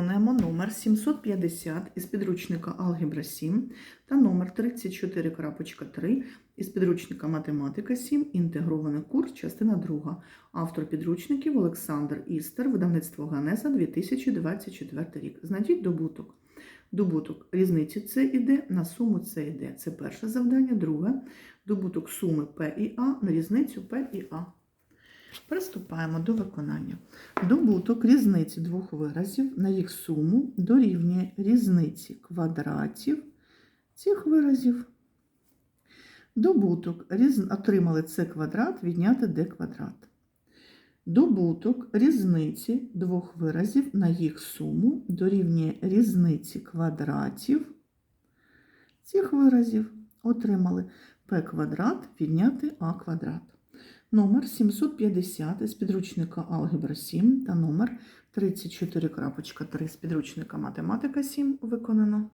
Виконуємо номер 750 із підручника Алгебра 7 та номер 34.3 із підручника Математика 7, інтегрований курс, частина 2. Автор підручників Олександр Істер, видавництво Ганеса 2024 рік. Знайдіть добуток. Добуток різниці С іде, на суму С іде. Це перше завдання. Друге добуток суми П і А на різницю П і А. Приступаємо до виконання. Добуток різниці двох виразів на їх суму дорівнює різниці квадратів цих виразів. Добуток різ... отримали С квадрат відняти Д квадрат. Добуток різниці двох виразів на їх суму дорівнює різниці квадратів цих виразів. Отримали П квадрат відняти А квадрат. Номер 750 з підручника Алгебра 7 та номер 34.3 з підручника Математика 7 виконано.